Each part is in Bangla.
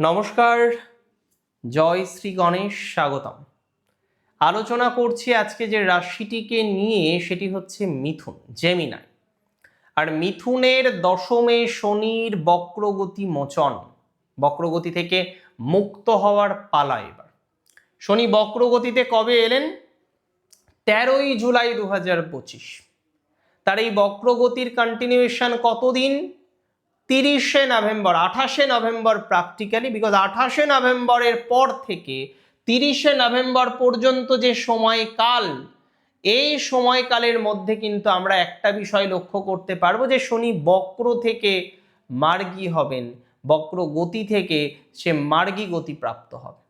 নমস্কার, জয় শ্রী গণেশ, স্বাগতম। আলোচনা করছি আজকে যে রাশিটিকে নিয়ে, সেটি হচ্ছে মিথুন জেমিনাই আর মিথুনের দশমে শনির বক্রগতি মোচন, বক্রগতি থেকে মুক্ত হওয়ার পালা এবার। শনি বক্রগতিতে কবে এলেন? তেরোই জুলাই দু হাজার পঁচিশ। তার এই বক্রগতির কন্টিনিউয়েশন কতদিন? তিরিশে নভেম্বর, আঠাশে নভেম্বর প্র্যাকটিক্যালি বিকজ আঠাশে নভেম্বরের পর থেকে তিরিশে নভেম্বর পর্যন্ত যে সময়কাল, এই সময়কালের মধ্যে কিন্তু আমরা একটা বিষয় লক্ষ্য করতে পারব যে শনি বক্র থেকে মার্গী হবেন, বক্র গতি থেকে সে মার্গী গতি প্রাপ্ত হবে।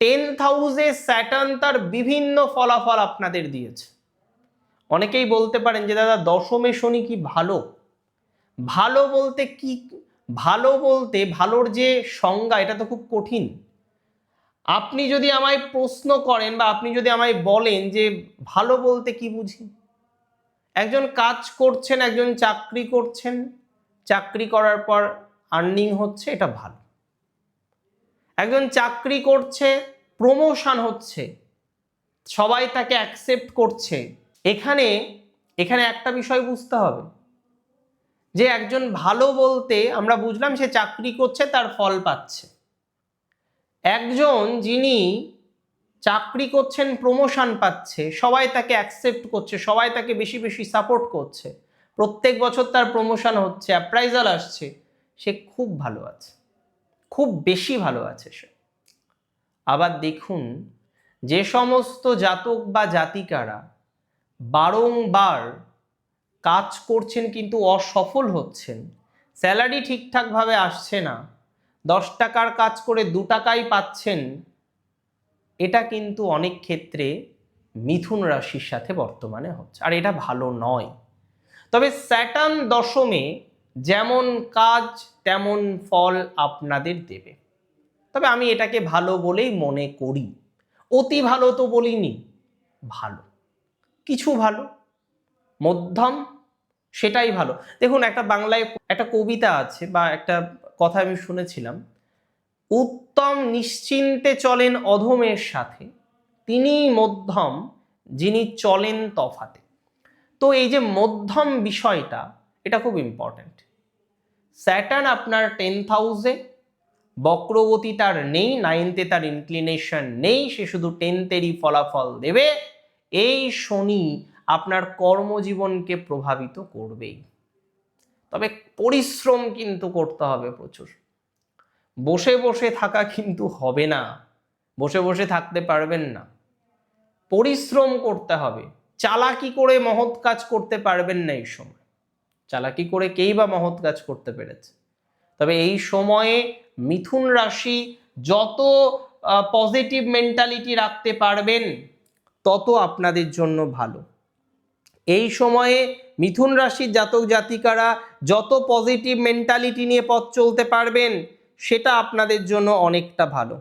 টেন্থ হাউসে স্যাটার্ন তার বিভিন্ন ফলাফল আপনাদের দিয়েছে। অনেকেই বলতে পারেন যে দাদা দশমে শনি কি ভালো? ভালো বলতে কি, ভালো বলতে ভালোর যে সংজ্ঞা, এটা তো খুব কঠিন। আপনি যদি আমায় প্রশ্ন করেন বা আপনি যদি আমায় বলেন যে ভালো বলতে কি বুঝি? একজন কাজ করছেন, একজন চাকরি করছেন, চাকরি করার পর আর্নিং হচ্ছে, এটা ভালো। একজন চাকরি করছে প্রমোশন হচ্ছে, সবাই তাকে অ্যাকসেপ্ট করছে, এখানে এখানে একটা বিষয় বুঝতে হবে। যে একজন ভালো বলতে আমরা বুঝলাম সে চাকরি করছে, তার ফল পাচ্ছে। একজন যিনি চাকরি করছেন প্রমোশন পাচ্ছে, সবাই তাকে অ্যাকসেপ্ট করছে, সবাই তাকে বেশি বেশি সাপোর্ট করছে, প্রত্যেক বছর তার প্রমোশন হচ্ছে অ্যাপ্রাইজাল আসছে, সে খুব ভালো আছে। খুব বেশি ভালো আছে সে। আবার দেখুন, যে সমস্ত জাতক বা জাতিকারা বারংবার কাজ করছেন কিন্তু অসফল হচ্ছেন। স্যালারি ঠিকঠাকভাবে আসছে না। দশ টাকার কাজ করে দু টাকাই পাচ্ছেন। এটা কিন্তু অনেক ক্ষেত্রে মিথুন রাশির সাথে বর্তমানে হচ্ছে, আর এটা ভালো নয়। তবে স্যাটার্ন দশমে যেমন কাজ, তেমন ফল আপনাদের দেবে। তবে আমি এটাকে ভালো বলেই মনে করি। অতি ভালো তো বলিনি, ভালো। কিছু ভালো, মধ্যম সেটাই ভালো। দেখুন, একটা বাংলায় একটা কবিতা আছে বা একটা কথা আমি শুনেছিলাম, উত্তম নিশ্চিন্তে চলেন অধমের সাথে তিনি মধ্যম যিনি চলেন তফাতে। তো এই যে মধ্যম বিষয়টা, এটা খুব ইম্পর্ট্যান্ট স্যাটার্ন আপনার টেন্থ হাউসে বক্রগতি তার নেই নাইনতে তার ইনক্লিনেশন নেই, সে শুধু টেন্থেরই ফলাফল দেবে। এই শনি আপনার কর্মজীবনকে প্রভাবিত করবেই। তবে পরিশ্রম কিন্তু করতে হবে প্রচুর। বসে বসে থাকা কিন্তু হবে না। বসে বসে থাকতে পারবেন না। পরিশ্রম করতে হবে। চালাকি করে মহৎ কাজ করতে পারবেন না এই সময়। চালাকি করে কেই বা মহৎ কাজ করতে পেরেছে? তবে এই সময়ে মিথুন রাশি যত পজিটিভ মেন্টালিটি রাখতে পারবেন, তত আপনাদের জন্য ভালো। এই সময়ে মিথুন রাশির জাতক জাতিকারা যত পজিটিভ মেন্টালিটি নিয়ে পথ চলতে পারবেন, সেটা আপনাদের জন্য অনেকটা ভালো।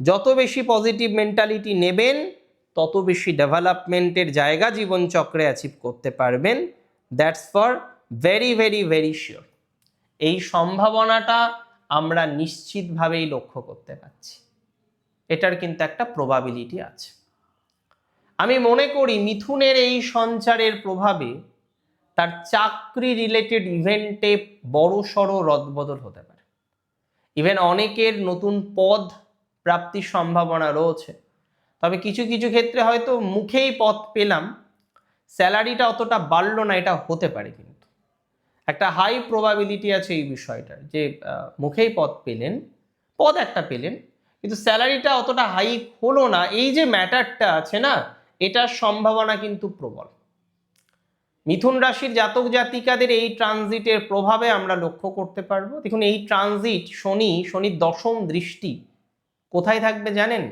যত বেশি পজিটিভ মেন্টালিটি নেবেন, তত বেশি ডেভেলপমেন্টের জায়গা জীবনচক্রে অ্যাচিভ করতে পারবেন। That's for very very very sure এই সম্ভাবনাটা আমরা নিশ্চিতভাবেই লক্ষ্য করতে পারছি। এটার কিন্তু একটা প্রবাবিলিটি আছে। আমি মনে করি মিথুনের এই সঞ্চারের প্রভাবে তার চাকরি রিলেটেড ইভেন্টে বড় সড়ো রদবদল হতে পারে। ইভেন অনেকের নতুন পদ প্রাপ্তির সম্ভাবনা রয়েছে। তবে কিছু কিছু ক্ষেত্রে হয়তো মুখেই পদ পেলাম স্যালারিটা অতটা বাড়লো না, এটা হতে পারে কিন্তু। একটা হাই প্রবাবিলিটি আছে এই বিষয়টার যে মুখেই পদ পেলেন, পদ একটা পেলেন, কিন্তু স্যালারিটা অতটা হাই হলো না। এই যে ম্যাটারটা আছে না এটার সম্ভাবনা কিন্তু প্রবল। মিথুন রাশির জাতক জাতিকাদের এই ট্রানজিটের প্রভাবে আমরা লক্ষ্য করতে পারব। দেখুন, এই ট্রানজিট শনি, শনির দশম দৃষ্টি কোথায় থাকবে জানেন?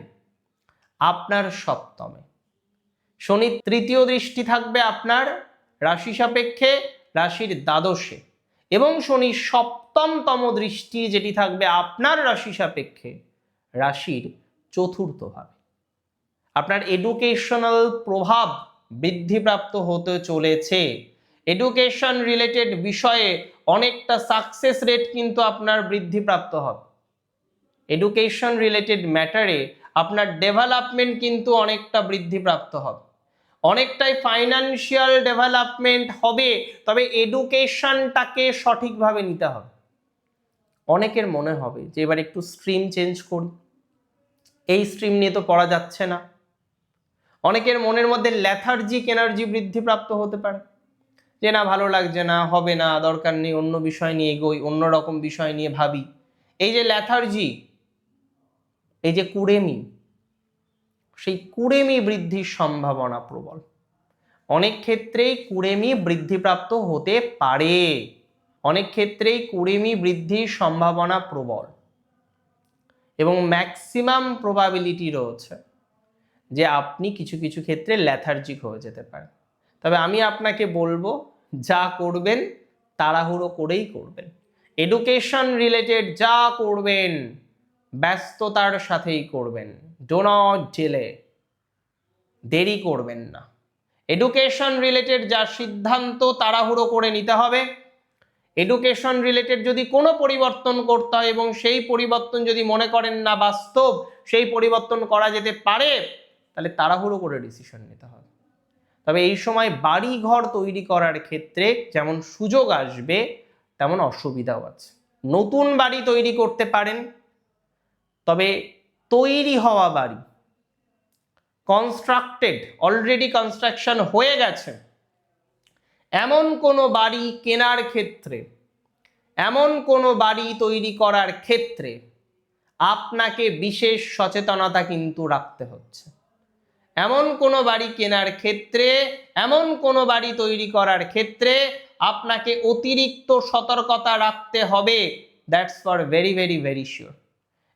আপনার সপ্তমে। শনির তৃতীয় দৃষ্টি থাকবে আপনার রাশি সাপেক্ষে, রাশির দ্বাদশে। এবং শনির সপ্তমতম দৃষ্টি যেটি থাকবে আপনার রাশি সাপেক্ষে, রাশির চতুর্থভাবে। আপনার এডুকেশনাল প্রভাব বৃদ্ধিপ্রাপ্ত হতে চলেছে। এডুকেশন রিলেটেড বিষয়ে অনেকটা সাকসেস রেট কিন্তু আপনার বৃদ্ধিপ্রাপ্ত হবে। এডুকেশন রিলেটেড ম্যাটারে আপনার ডেভেলপমেন্ট কিন্তু অনেকটা বৃদ্ধিপ্রাপ্ত হবে। অনেকটাই ফাইনান্সিয়াল ডেভেলপমেন্ট হবে, তবে এডুকেশনটাকে সঠিকভাবে নিতে হবে। অনেকের মনে হবে যে এবার একটু স্ট্রিম চেঞ্জ করি। এই স্ট্রিম নিয়ে তো পড়া যাচ্ছে না। অনেকের মনের মধ্যে ল্যাথার্জিক এনার্জি বৃদ্ধিপ্রাপ্ত হতে পারে। যে না, ভালো লাগছে না, হবে না, দরকার নেই, অন্য বিষয় নিয়ে এগোই, অন্য রকম বিষয় নিয়ে ভাবি। এই যে ল্যাথার্জি এই যে কুড়েমি, সেই কুড়েমি বৃদ্ধির সম্ভাবনা প্রবল। অনেক ক্ষেত্রেই কুড়েমি বৃদ্ধিপ্রাপ্ত হতে পারে। অনেক ক্ষেত্রেই কুড়েমি বৃদ্ধির সম্ভাবনা প্রবল। এবং ম্যাক্সিমাম প্রবাবিলিটি রয়েছে। যে আপনি কিছু কিছু ক্ষেত্রে ল্যাথার্জিক হয়ে যেতে পারেন। তবে আমি আপনাকে বলব, যা করবেন, তাড়াহুড়ো করেই করবেন। এডুকেশন রিলেটেড যা করবেন, ব্যস্ততার সাথেই করবেন। ডো জেলে দেরি করবেন না। এডুকেশন রিলেটেড যা সিদ্ধান্ত তাড়াহুড়ো করে নিতে হবে এডুকেশন রিলেটেড যদি কোনো পরিবর্তন করতে হয় এবং সেই পরিবর্তন যদি মনে করেন না বাস্তব, সেই পরিবর্তন করা যেতে পারে তাহলে তাড়াহুড়ো করে ডিসিশন নিতে হবে। তবে এই সময় বাড়ি ঘর তৈরি করার ক্ষেত্রে যেমন সুযোগ আসবে, তেমন অসুবিধাও আছে। নতুন বাড়ি তৈরি করতে পারেন, তবে তৈরি হওয়া বাড়ি কনস্ট্রাক্টেড অলরেডি কনস্ট্রাকশন হয়ে গেছে, এমন কোনো বাড়ি কেনার ক্ষেত্রে, এমন কোনো বাড়ি তৈরি করার ক্ষেত্রে আপনাকে বিশেষ সচেতনতা কিন্তু রাখতে হচ্ছে। এমন কোনো বাড়ি কেনার ক্ষেত্রে, এমন কোনো বাড়ি তৈরি করার ক্ষেত্রে আপনাকে অতিরিক্ত সতর্কতা রাখতে হবে। That's for very very very sure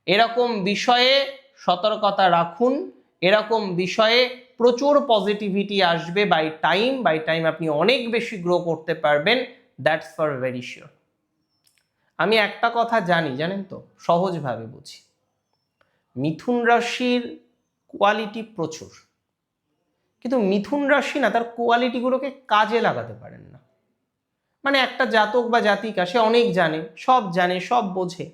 এরকম বিষয়ে সতর্কতা রাখুন। এরকম বিষয়ে প্রচুর পজিটিভিটি আসবে বাই টাইম বাই টাইম আপনি অনেক বেশি গ্রো করতে পারবেন। দ্যাটস ফর ভেরি শিওর আমি একটা কথা জানি, জানেন তো? সহজভাবে বুঝি। মিথুন রাশির কোয়ালিটি প্রচুর। কিন্তু মিথুন রাশি না, তার কোয়ালিটিগুলোকে কাজে লাগাতে পারেন না। মানে একটা জাতক বা জাতিকা সে অনেক জানে, সব জানে, সব বোঝে।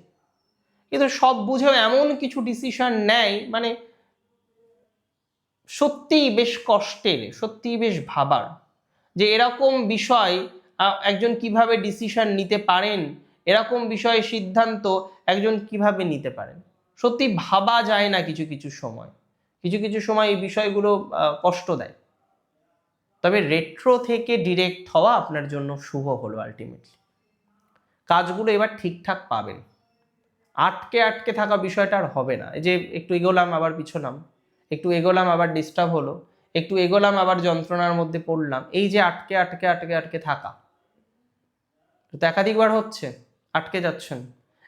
কিন্তু সব বুঝেও এমন কিছু ডিসিশন নেয় মানে সত্যিই বেশ কষ্টের, সত্যিই বেশ ভাবার। যে এরকম বিষয় একজন কীভাবে ডিসিশন নিতে পারেন, এরকম বিষয়ে সিদ্ধান্ত একজন কীভাবে নিতে পারেন? সত্যি ভাবা যায় না কিছু কিছু সময়। কিছু কিছু সময় এই বিষয়গুলো কষ্ট দেয়। তবে রেট্রো থেকে ডিরেক্ট হওয়া আপনার জন্য শুভ হলো আলটিমেটলি কাজগুলো এবার ঠিকঠাক পাবেন। আটকে আটকে থাকা বিষয়টা আর হবে না। এই যে একটু এগোলাম, আবার পিছলাম। একটু এগোলাম, আবার ডিস্টার্ব হলো। একটু এগোলাম, আবার যন্ত্রণার মধ্যে পড়লাম। এই যে আটকে আটকে আটকে আটকে থাকা। তো একাধিকবার হচ্ছে, আটকে যাচ্ছেন।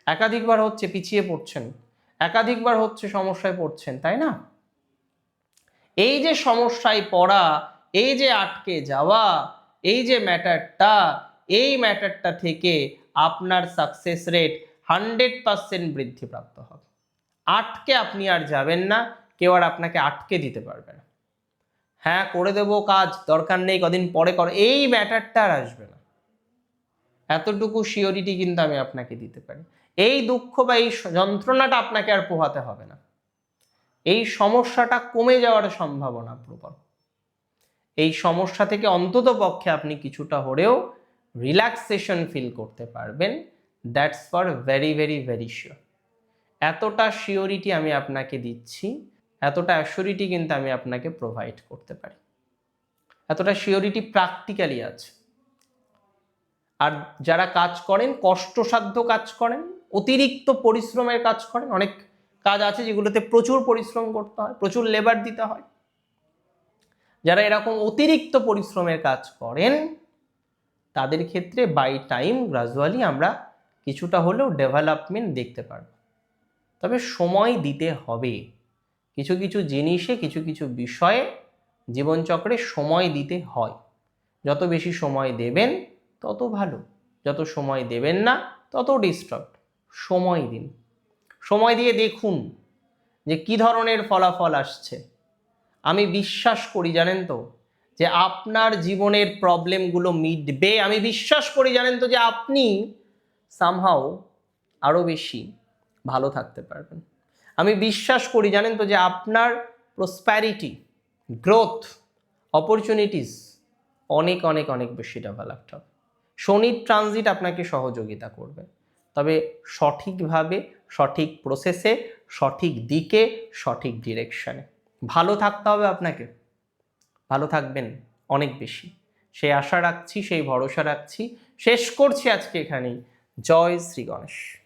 একাধিকবার হচ্ছে পিছিয়ে পড়ছেন। একাধিকবার হচ্ছে সমস্যায় পড়ছেন, তাই না? এই যে সমস্যায় পড়া, এই যে আটকে যাওয়া, এই যে ম্যাটারটা, এই ম্যাটারটা থেকে আপনার সাকসেস রেট হান্ড্রেড পার্সেন্ট বৃদ্ধিপ্রাপ্ত হবে। আটকে আপনি আর যাবেন না, কেউ আর আপনাকে আটকে দিতে পারবে না। হ্যাঁ করে দেবো কাজ, দরকার নেই, কদিন পরে কর, এই ম্যাটারটা আর আসবে না। এতটুকু শিওরিটি কিন্তু আমি আপনাকে দিতে পারি। এই দুঃখ বা এই যন্ত্রণাটা আপনাকে আর পোহাতে হবে না। এই সমস্যাটা কমে যাওয়ার সম্ভাবনা প্রবল। এই সমস্যা থেকে অন্তত পক্ষে আপনি কিছুটা হলেও রিল্যাক্সেশন ফিল করতে পারবেন। That's for very very very sure এতটা শিওরিটি আমি আপনাকে দিচ্ছি, এতটা অ্যাসিওরিটি কিন্তু আমি আপনাকে প্রোভাইড করতে পারি। এতটা শিওরিটি প্র্যাকটিক্যালি আছে। আর যারা কাজ করেন, কষ্টসাধ্য কাজ করেন, অতিরিক্ত পরিশ্রমের কাজ করেন, অনেক কাজ আছে যেগুলোতে প্রচুর পরিশ্রম করতে হয়, প্রচুর লেবার দিতে হয়। যারা এরকম অতিরিক্ত পরিশ্রমের কাজ করেন, তাদের ক্ষেত্রে বাই টাইম গ্রাজুয়ালি আমরা কিছুটা হলেও ডেভেলপমেন্ট দেখতে পারব। তবে সময় দিতে হবে। কিছু কিছু জিনিসে, কিছু কিছু বিষয়ে জীবনচক্রে সময় দিতে হয়। যত বেশি সময় দেবেন, তত ভালো। যত সময় দেবেন না, তত ডিস্টার্ব সময় দিন। সময় দিয়ে দেখুন যে কি ধরনের ফলাফল আসছে। আমি বিশ্বাস করি, জানেন তো, যে আপনার জীবনের প্রবলেমগুলো মিটবে। আমি বিশ্বাস করি, জানেন তো, যে আপনি সামহাও আরও বেশি ভালো থাকতে পারবেন। আমি বিশ্বাস করি, জানেন তো, যে আপনার প্রসপ্যারিটি গ্রোথ অপরচুনিটিস অনেক অনেক অনেক বেশি ডেভেলপড হবে। শনির ট্রানজিট আপনাকে সহযোগিতা করবে। তবে সঠিকভাবে, সঠিক প্রসেসে সঠিক দিকে, সঠিক ডিরেকশনে ভালো থাকতে হবে আপনাকে। ভালো থাকবেন অনেক বেশি। সেই আশা রাখছি, সেই ভরসা রাখছি। শেষ করছি আজকে এখানেই। জয় শ্রী গণেশ।